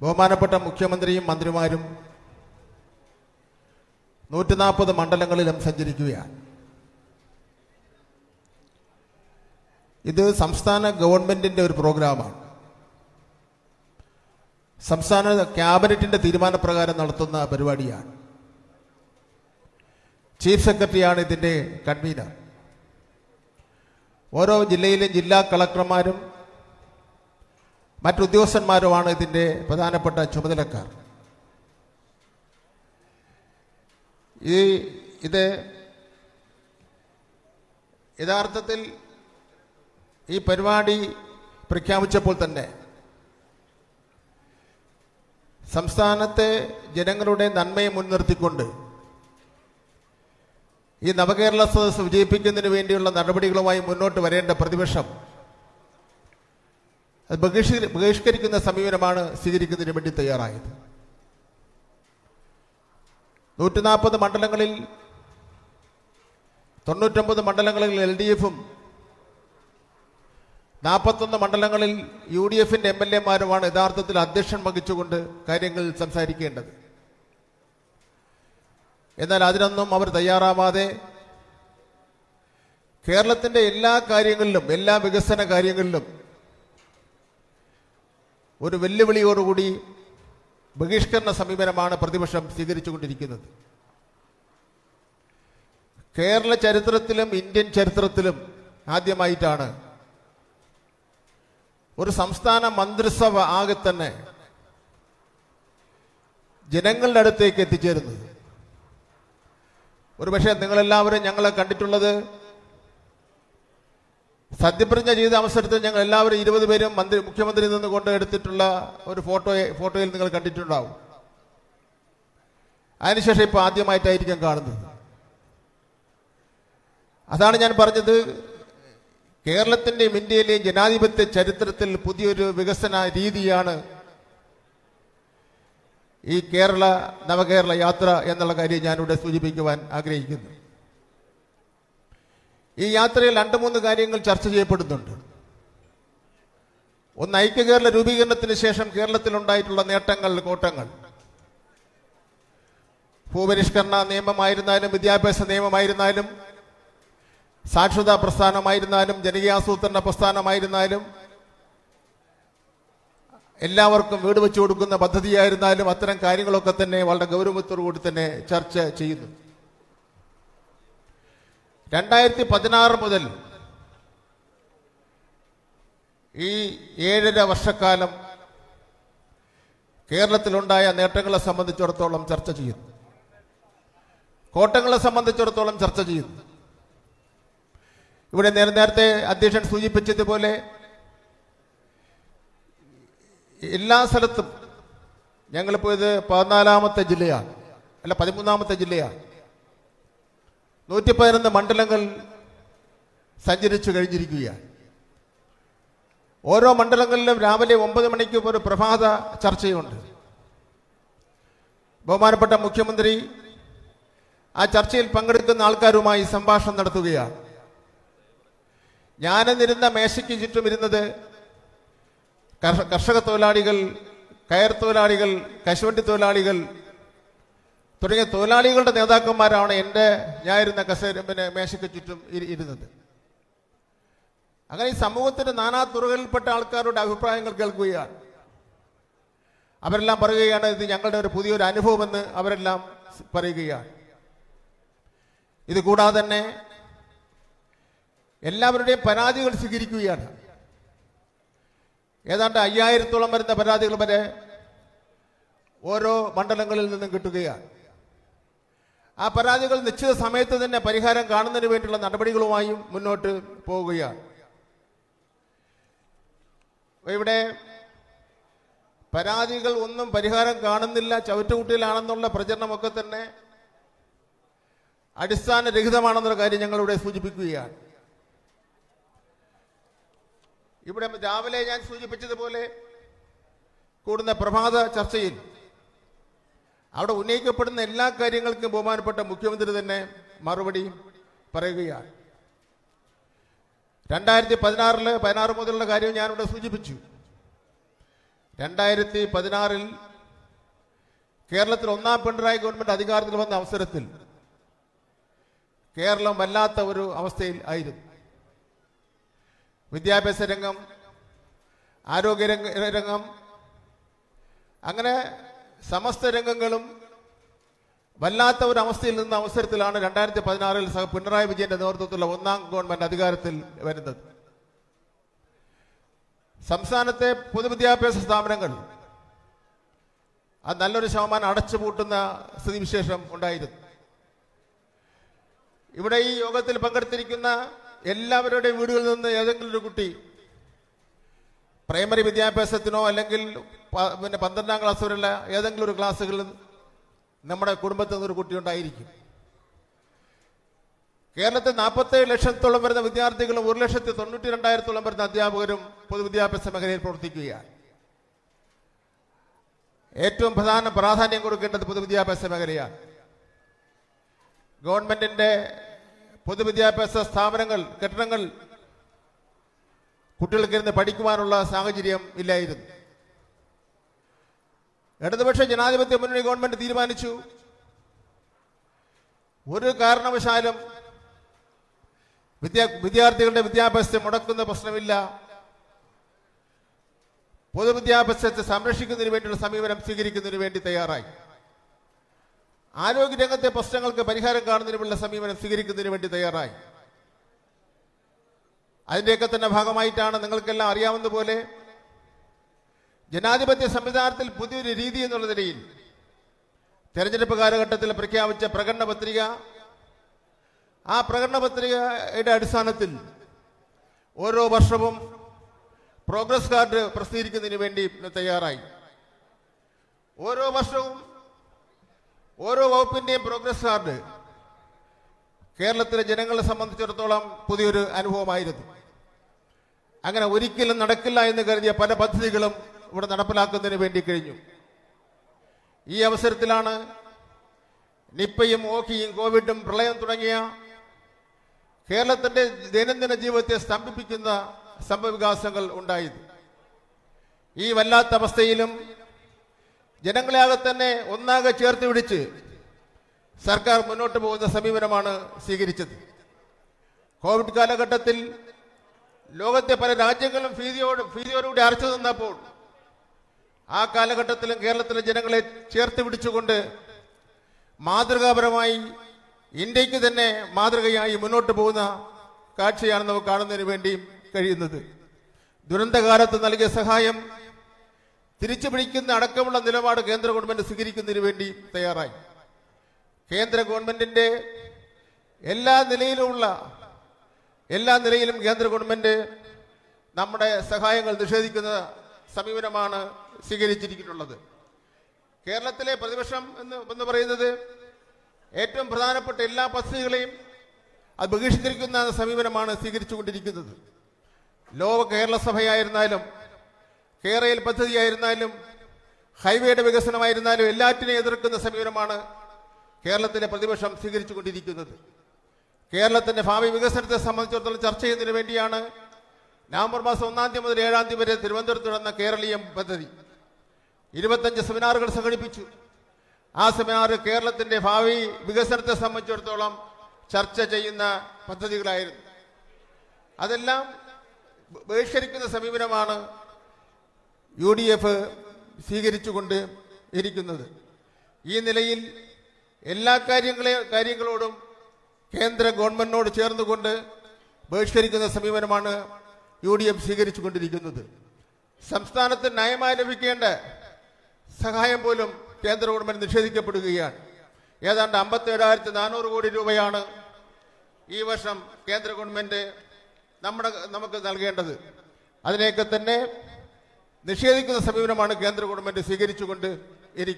ബഹുമാനപ്പെട്ട മുഖ്യമന്ത്രിയും മന്ത്രിമാരും നൂറ്റി നാൽപ്പത് മണ്ഡലങ്ങളിലും സഞ്ചരിക്കുകയാണ്. ഇത് സംസ്ഥാന ഗവൺമെന്റിന്റെ ഒരു പ്രോഗ്രാമാണ്. സംസ്ഥാന ക്യാബിനറ്റിന്റെ തീരുമാനപ്രകാരം നടത്തുന്ന പരിപാടിയാണ്. ചീഫ് സെക്രട്ടറിയാണ് ഇതിന്റെ കൺവീനർ. ഓരോ ജില്ലയിലെ ജില്ലാ കളക്ടർമാരും മറ്റുദ്യോഗസ്ഥന്മാരുമാണ് ഇതിന്റെ പ്രധാനപ്പെട്ട ചുമതലക്കാർ. ഈ ഇത് യഥാർത്ഥത്തിൽ ഈ പരിപാടി പ്രഖ്യാപിച്ചപ്പോൾ തന്നെ സംസ്ഥാനത്തെ ജനങ്ങളുടെ നന്മയെ മുൻനിർത്തിക്കൊണ്ട് ഈ നവകേരള സദസ് വിജയിപ്പിക്കുന്നതിന് വേണ്ടിയുള്ള നടപടികളുമായി മുന്നോട്ട് വരേണ്ട പ്രതിപക്ഷം അത് ബഹിഷ്കരി ബഹിഷ്കരിക്കുന്ന സമീപനമാണ് സ്വീകരിക്കുന്നതിന് വേണ്ടി തയ്യാറായത്. നൂറ്റി നാൽപ്പത് മണ്ഡലങ്ങളിൽ തൊണ്ണൂറ്റൊമ്പത് മണ്ഡലങ്ങളിൽ എൽ ഡി എഫും നാൽപ്പത്തൊന്ന് മണ്ഡലങ്ങളിൽ യു ഡി എഫിന്റെ എം എൽ എമാരുമാണ് യഥാർത്ഥത്തിൽ അധ്യക്ഷൻ വഹിച്ചുകൊണ്ട് കാര്യങ്ങൾ സംസാരിക്കേണ്ടത്. എന്നാൽ അതിനൊന്നും അവർ തയ്യാറാവാതെ കേരളത്തിന്റെ എല്ലാ കാര്യങ്ങളിലും എല്ലാ വികസന കാര്യങ്ങളിലും ഒരു വെല്ലുവിളിയോടുകൂടി ബഹിഷ്കരണ സമീപനമാണ് പ്രതിപക്ഷം സ്വീകരിച്ചുകൊണ്ടിരിക്കുന്നത്. കേരള ചരിത്രത്തിലും ഇന്ത്യൻ ചരിത്രത്തിലും ആദ്യമായിട്ടാണ് ഒരു സംസ്ഥാന മന്ത്രിസഭ ആകെ തന്നെ ജനങ്ങളുടെ അടുത്തേക്ക് എത്തിച്ചേരുന്നത്. ഒരുപക്ഷെ നിങ്ങളെല്ലാവരും ഞങ്ങളെ കണ്ടിട്ടുള്ളത് സത്യപ്രതിജ്ഞ ചെയ്ത അവസരത്തിൽ ഞങ്ങൾ എല്ലാവരും ഇരുപത് പേരും മന്ത്രി മുഖ്യമന്ത്രിയിൽ നിന്ന് കൊണ്ട് എടുത്തിട്ടുള്ള ഒരു ഫോട്ടോയെ ഫോട്ടോയിൽ നിങ്ങൾ കണ്ടിട്ടുണ്ടാവും. അതിനുശേഷം ഇപ്പോൾ ആദ്യമായിട്ടായിരിക്കും കാണുന്നത്. അതാണ് ഞാൻ പറഞ്ഞത്. കേരളത്തിന്റെയും ഇന്ത്യയിലെയും ജനാധിപത്യ ചരിത്രത്തിൽ പുതിയൊരു വികസന രീതിയാണ് ഈ കേരള നവകേരള യാത്ര എന്നുള്ള കാര്യം ഞാനിവിടെ സൂചിപ്പിക്കുവാൻ ആഗ്രഹിക്കുന്നു. ഈ യാത്രയിൽ രണ്ട് മൂന്ന് കാര്യങ്ങൾ ചർച്ച ചെയ്യപ്പെടുന്നുണ്ട്. ഒന്ന് ഐക്യ കേരള രൂപീകരണത്തിന് ശേഷം കേരളത്തിൽ ഉണ്ടായിട്ടുള്ള നേട്ടങ്ങൾ കോട്ടങ്ങൾ. ഭൂപരിഷ്കരണ നിയമമായിരുന്നാലും വിദ്യാഭ്യാസ നിയമമായിരുന്നാലും സാക്ഷരതാ പ്രസ്ഥാനമായിരുന്നാലും ജനകീയാസൂത്രണ പ്രസ്ഥാനമായിരുന്നാലും എല്ലാവർക്കും വീട് വെച്ചു കൊടുക്കുന്ന പദ്ധതിയായിരുന്നാലും അത്തരം കാര്യങ്ങളൊക്കെ തന്നെ വളരെ ഗൗരവത്തോടു കൂടി തന്നെ ചർച്ച ചെയ്യുന്നു. രണ്ടായിരത്തി പതിനാറ് മുതൽ ഈ ഏഴര വർഷക്കാലം കേരളത്തിലുണ്ടായ നേട്ടങ്ങളെ സംബന്ധിച്ചിടത്തോളം ചർച്ച ചെയ്യുന്നു. കോട്ടങ്ങളെ സംബന്ധിച്ചിടത്തോളം ചർച്ച ചെയ്യുന്നു. ഇവിടെ നേര- നേരത്തെ അധ്യക്ഷൻ സൂചിപ്പിച്ചതുപോലെ എല്ലാ സ്ഥലത്തും ഞങ്ങളിപ്പോൾ ഇത് പതിനാലാമത്തെ ജില്ലയാണ് അല്ല പതിമൂന്നാമത്തെ ജില്ലയാണ്. നൂറ്റി പതിനൊന്ന് മണ്ഡലങ്ങൾ സഞ്ചരിച്ചു കഴിഞ്ഞിരിക്കുകയാണ്. ഓരോ മണ്ഡലങ്ങളിലും രാവിലെ ഒമ്പത് മണിക്ക് ഒരു പ്രഭാത ചർച്ചയുണ്ട്. ബഹുമാനപ്പെട്ട മുഖ്യമന്ത്രി ആ ചർച്ചയിൽ പങ്കെടുക്കുന്ന ആൾക്കാരുമായി സംഭാഷണം നടത്തുകയാണ്. ഞാനെന്നിരുന്ന മേശയ്ക്ക് ചുറ്റും ഇരുന്നത് കർഷക തൊഴിലാളികൾ കയർ തൊഴിലാളികൾ കശുവണ്ടി തൊഴിലാളികൾ തുടങ്ങിയ തൊഴിലാളികളുടെ നേതാക്കന്മാരാണ് എന്റെ ഞായിരുന്ന കസേര പിന്നെ മേശയ്ക്ക് ചുറ്റും ഇരുന്നത്. അങ്ങനെ ഈ സമൂഹത്തിന്റെ നാനാ തുറകളിൽപ്പെട്ട ആൾക്കാരുടെ അഭിപ്രായങ്ങൾ കേൾക്കുകയാണ്. അവരെല്ലാം പറയുകയാണ് ഇത് ഞങ്ങളുടെ ഒരു പുതിയൊരു അനുഭവമെന്ന് അവരെല്ലാം പറയുകയാണ്. ഇത് കൂടാതെ തന്നെ എല്ലാവരുടെയും പരാതികൾ സ്വീകരിക്കുകയാണ്. ഏതാണ്ട് അയ്യായിരത്തോളം വരുന്ന പരാതികൾ വരെ ഓരോ മണ്ഡലങ്ങളിൽ നിന്നും കിട്ടുകയാണ്. ആ പരാതികൾ നിശ്ചിത സമയത്ത് തന്നെ പരിഹാരം കാണുന്നതിന് വേണ്ടിയുള്ള നടപടികളുമായും മുന്നോട്ട് പോവുകയാണ്. ഇവിടെ പരാതികൾ ഒന്നും പരിഹാരം കാണുന്നില്ല ചവിറ്റുകുട്ടിയിലാണെന്നുള്ള പ്രചരണമൊക്കെ തന്നെ അടിസ്ഥാനരഹിതമാണെന്നുള്ള കാര്യം ഞങ്ങളിവിടെ സൂചിപ്പിക്കുകയാണ്. ഇവിടെ രാവിലെ ഞാൻ സൂചിപ്പിച്ചതുപോലെ കൂടുന്ന പ്രഭാത ചർച്ചയിൽ അവിടെ ഉന്നയിക്കപ്പെടുന്ന എല്ലാ കാര്യങ്ങൾക്കും ബഹുമാനപ്പെട്ട മുഖ്യമന്ത്രി തന്നെ മറുപടി പറയുകയാണ്. രണ്ടായിരത്തി പതിനാറിൽ പതിനാറ് മുതലുള്ള കാര്യം ഞാനിവിടെ സൂചിപ്പിച്ചു. രണ്ടായിരത്തി പതിനാറിൽ കേരളത്തിൽ ഒന്നാം പിണറായി ഗവൺമെന്റ് അധികാരത്തിൽ വന്ന അവസരത്തിൽ കേരളം വല്ലാത്ത ഒരു അവസ്ഥയിൽ ആയിരുന്നു. വിദ്യാഭ്യാസ രംഗം ആരോഗ്യ രംഗം അങ്ങനെ സമസ്ത രംഗങ്ങളും വല്ലാത്ത ഒരു അവസ്ഥയിൽ നിന്ന അവസരത്തിലാണ് രണ്ടായിരത്തി പതിനാറിൽ സഹ പിണറായി വിജയന്റെ നേതൃത്വത്തിലുള്ള ഒന്നാം ഗവൺമെന്റ് അധികാരത്തിൽ വരുന്നത്. സംസ്ഥാനത്തെ പൊതുവിദ്യാഭ്യാസ സ്ഥാപനങ്ങൾ അത് നല്ലൊരു ശതമാനം അടച്ചുപൂട്ടുന്ന സ്ഥിതിവിശേഷം ഉണ്ടായിരുന്നു. ഇവിടെ ഈ യോഗത്തിൽ പങ്കെടുത്തിരിക്കുന്ന എല്ലാവരുടെയും വീടുകളിൽ നിന്ന് ഏതെങ്കിലും ഒരു കുട്ടി പ്രൈമറി വിദ്യാഭ്യാസത്തിനോ അല്ലെങ്കിൽ പിന്നെ പന്ത്രണ്ടാം ക്ലാസ് വരെയുള്ള ഏതെങ്കിലും ഒരു ക്ലാസ്സുകളിൽ നമ്മുടെ കുടുംബത്തിൽ നിന്നൊരു കുട്ടി ഉണ്ടായിരിക്കും. കേരളത്തിൽ നാൽപ്പത്തേഴ് ലക്ഷത്തോളം വരുന്ന വിദ്യാർത്ഥികളും ഒരു ലക്ഷത്തി തൊണ്ണൂറ്റി രണ്ടായിരത്തോളം വരുന്ന അധ്യാപകരും പൊതുവിദ്യാഭ്യാസ മേഖലയിൽ പ്രവർത്തിക്കുകയാണ്. ഏറ്റവും പ്രധാന പ്രാധാന്യം കൊടുക്കേണ്ടത് പൊതുവിദ്യാഭ്യാസ മേഖലയാണ്. ഗവൺമെന്റിന്റെ പൊതുവിദ്യാഭ്യാസ സ്ഥാപനങ്ങൾ കെട്ടിടങ്ങൾ കുട്ടികൾക്ക് ഇരുന്ന് പഠിക്കുവാനുള്ള സാഹചര്യം ഇല്ലായിരുന്നു. ഇടതുപക്ഷ ജനാധിപത്യ മുന്നണി ഗവൺമെന്റ് തീരുമാനിച്ചു. ഒരു കാരണവശാലും വിദ്യാ വിദ്യാർത്ഥികളുടെ വിദ്യാഭ്യാസത്തെ മുടക്കുന്ന പ്രശ്നമില്ല. പൊതുവിദ്യാഭ്യാസത്തെ സംരക്ഷിക്കുന്നതിന് വേണ്ടിയുള്ള സമീപനം സ്വീകരിക്കുന്നതിന് വേണ്ടി തയ്യാറായി. ആരോഗ്യരംഗത്തെ പ്രശ്നങ്ങൾക്ക് പരിഹാരം കാണുന്നതിനുള്ള സമീപനം സ്വീകരിക്കുന്നതിന് വേണ്ടി തയ്യാറായി. അതിന്റെയൊക്കെ തന്നെ ഭാഗമായിട്ടാണ് നിങ്ങൾക്കെല്ലാം അറിയാവുന്ന പോലെ ജനാധിപത്യ സംവിധാനത്തിൽ പുതിയൊരു രീതി എന്നുള്ള നിലയിൽ തെരഞ്ഞെടുപ്പ് കാലഘട്ടത്തിൽ പ്രഖ്യാപിച്ച പ്രകടന പത്രിക ആ പ്രകടന പത്രികയുടെ അടിസ്ഥാനത്തിൽ ഓരോ വർഷവും പ്രോഗ്രസ് കാർഡ് പ്രസിദ്ധീകരിക്കുന്നതിന് വേണ്ടി തയ്യാറായി. ഓരോ വർഷവും ഓരോ വകുപ്പിന്റെയും പ്രോഗ്രസ് കാർഡ് കേരളത്തിലെ ജനങ്ങളെ സംബന്ധിച്ചിടത്തോളം പുതിയൊരു അനുഭവമായിരുന്നു. അങ്ങനെ ഒരിക്കലും നടക്കില്ല എന്ന് കരുതിയ പല പദ്ധതികളും ഇവിടെ നടപ്പിലാക്കുന്നതിന് വേണ്ടി കഴിഞ്ഞു. ഈ അവസരത്തിലാണ് നിപ്പയും ഓഖിയും കോവിഡും പ്രളയം തുടങ്ങിയ കേരളത്തിന്റെ ദൈനംദിന ജീവിതത്തെ സ്തംഭിപ്പിക്കുന്ന സംഭവവികാസങ്ങൾ ഉണ്ടായത്. ഈ വല്ലാത്ത അവസ്ഥയിലും ജനങ്ങളെയാകെ തന്നെ ഒന്നാകെ ചേർത്ത് പിടിച്ച് സർക്കാർ മുന്നോട്ട് പോകുന്ന സമീപനമാണ് സ്വീകരിച്ചത്. കോവിഡ് കാലഘട്ടത്തിൽ ലോകത്തെ പല രാജ്യങ്ങളും ഭീതിയോട് ഭീതിയോടുകൂടി അരച്ചു നിന്നപ്പോൾ ആ കാലഘട്ടത്തിലും കേരളത്തിലെ ജനങ്ങളെ ചേർത്ത് പിടിച്ചുകൊണ്ട് മാതൃകാപരമായി ഇന്ത്യയ്ക്ക് തന്നെ മാതൃകയായി മുന്നോട്ട് പോകുന്ന കാഴ്ചയാണ് നമുക്ക് കാണുന്നതിന് വേണ്ടി കഴിയുന്നത്. ദുരന്തകാലത്ത് നൽകിയ സഹായം തിരിച്ചു പിടിക്കുന്ന അടക്കമുള്ള നിലപാട് കേന്ദ്ര ഗവൺമെന്റ് സ്വീകരിക്കുന്നതിന് വേണ്ടി തയ്യാറായി. കേന്ദ്ര ഗവൺമെന്റിന്റെ എല്ലാ നിലയിലുമുള്ള എല്ലാ നിലയിലും കേന്ദ്ര ഗവൺമെന്റ് നമ്മുടെ സഹായങ്ങൾ നിഷേധിക്കുന്ന സമീപനമാണ് സ്വീകരിച്ചിരിക്കുന്നുള്ളത്. കേരളത്തിലെ പ്രതിപക്ഷം എന്ന് എന്ന് പറയുന്നത് ഏറ്റവും പ്രധാനപ്പെട്ട എല്ലാ പദ്ധതികളെയും അത് ബഹിഷ്കരിക്കുന്ന സമീപനമാണ് സ്വീകരിച്ചുകൊണ്ടിരിക്കുന്നത്. ലോക കേരള സഭയായിരുന്നാലും കേരയിൽ പദ്ധതിയായിരുന്നാലും ഹൈവേയുടെ വികസനമായിരുന്നാലും എല്ലാറ്റിനെയും എതിർക്കുന്ന സമീപനമാണ് കേരളത്തിലെ പ്രതിപക്ഷം സ്വീകരിച്ചുകൊണ്ടിരിക്കുന്നത്. കേരളത്തിന്റെ ഭാവി വികസനത്തെ സംബന്ധിച്ചിടത്തോളം ചർച്ച ചെയ്യുന്നതിന് വേണ്ടിയാണ് നവംബർ മാസം ഒന്നാം തീയതി മുതൽ ഏഴാം തീയതി വരെ തിരുവനന്തപുരത്ത് നടന്ന കേരളീയം പദ്ധതി. ഇരുപത്തഞ്ച് സെമിനാറുകൾ സംഘടിപ്പിച്ചു. ആ സെമിനാർ കേരളത്തിന്റെ ഭാവി വികസനത്തെ സംബന്ധിച്ചിടത്തോളം ചർച്ച ചെയ്യുന്ന പദ്ധതികളായിരുന്നു. അതെല്ലാം ബഹിഷ്കരിക്കുന്ന സമീപനമാണ് യു ഡി എഫ് സ്വീകരിച്ചുകൊണ്ട് ഇരിക്കുന്നത്. ഈ നിലയിൽ എല്ലാ കാര്യങ്ങളെ കാര്യങ്ങളോടും കേന്ദ്ര ഗവൺമെന്റിനോട് ചേർന്നുകൊണ്ട് ബഹിഷ്കരിക്കുന്ന സമീപനമാണ് യു ഡി എഫ് സ്വീകരിച്ചു കൊണ്ടിരിക്കുന്നത് സംസ്ഥാനത്ത് നയമായി ലഭിക്കേണ്ട സഹായം പോലും കേന്ദ്ര ഗവൺമെന്റ് നിഷേധിക്കപ്പെടുകയാണ്. ഏതാണ്ട് അമ്പത്തി ഏഴായിരത്തി നാനൂറ് കോടി രൂപയാണ് ഈ വർഷം കേന്ദ്ര ഗവൺമെന്റ് നമ്മുടെ നമുക്ക് നൽകേണ്ടത്. അതിനെയൊക്കെ തന്നെ നിഷേധിക്കുന്ന സമീപനമാണ് കേന്ദ്ര ഗവൺമെന്റ് സ്വീകരിച്ചുകൊണ്ട്